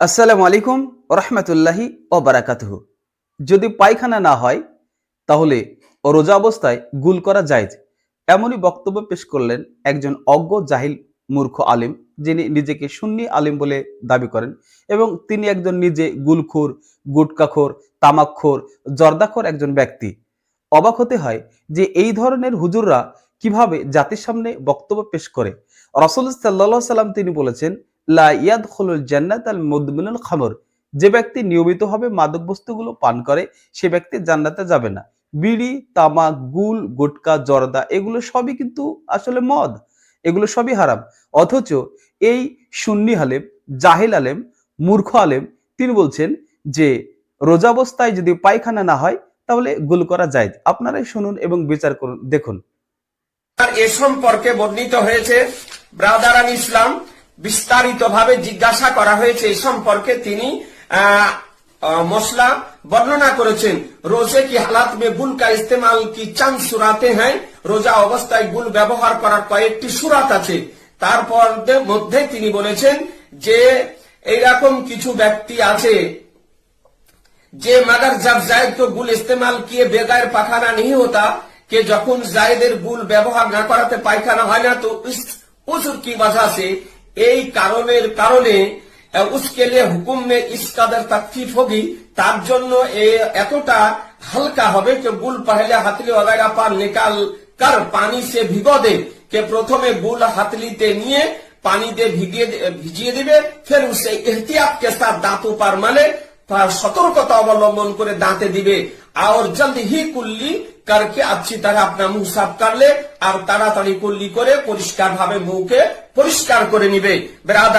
আসসালামু আলাইকুম রহমতুল্লাহি ও বারাকাতুহ। যদি পায়খানা না হয়, তাহলে রোজা অবস্থায় গুল করা যায় এমনই বক্তব্য পেশ করলেন একজন অজ্ঞ জাহিল মূর্খ আলিম, যিনি নিজেকে সুন্নি আলিম বলে দাবি করেন এবং তিনি একজন নিজে গুলখোর, গুটকাখোর, তামাকখোর, জর্দাখোর একজন ব্যক্তি। অবাক হতে হয় যে এই ধরনের হুজুররা কীভাবে জাতির সামনে বক্তব্য পেশ করে। রসুল সাল্লাহ সাল্লাম তিনি বলেছেন যে ব্যক্তি নিয়মিতভাবে মাদক বস্তুগুলো পান করে, সে ব্যক্তি জান্নাতে যাবে না। বিড়ি, তামাক, গুল, গুটকা, জর্দা, এগুলো সবই কিন্তু আসলে মদ। এগুলো সবই হারাম। অথচ এই সুন্নি আলেম, জাহিল আলেম, মূর্খ আলেম, তিনি বলছেন যে রোজাবস্থায় যদি পায়খানা না হয়, তাহলে গুল করা যায় আপনারাই শুনুন এবং বিচার করুন, দেখুন। এ সম্পর্কে বর্ণিত হয়েছে ব্রাদারান ইসলাম বিস্তারিতভাবে জিজ্ঞাসা করা হয়েছে এই সম্পর্কে তিনি মশলা বর্ণনা করেছেন। রোজে কি হালাত মে গুল কা ইস্তেমাল কি চান সুরাতে হ্যাঁ? রোজা অবস্থায় গুল ব্যবহার করার কয়েকটি সুরাত আছে। তারপর মধ্যে তিনি বলেছেন যে, এইরকম কিছু ব্যক্তি আছে যে মাদার জব জায়দ তো গুল ইস্তেমাল কি বেগায়ের পাখানা নেই হতা, কে যখন জায়দের গুল ব্যবহার না করাতে পায়খানা হয় না, তো উসুর কি বাধা আছে? এই কারণের কারণে উস্কেলে হুকুম মে ইস্কাদের তাকফিফ হবি, তার জন্য এতটা হালকা হবে যে গুল পাহলে হাতলি ওগারা পার নিকাল কার, পানি সে ভিগো দে, কে প্রথমে গুল হাতলিতে নিয়ে পানি দে ভিজিয়ে দিবে, ফের উসে এহতিয়াত কে সাথ দাঁত পার মানে সতর্কতা অবলম্বন করে দাঁতে দিবে। আর জলদি হি কুল্লি করকে अच्छी तरह अपना मुंह साफ कर ले আর তাড়াতাড়ি কুল্লি করে পরিষ্কার ভাবে মুখকে পরিষ্কার করে নিবে বেরাদার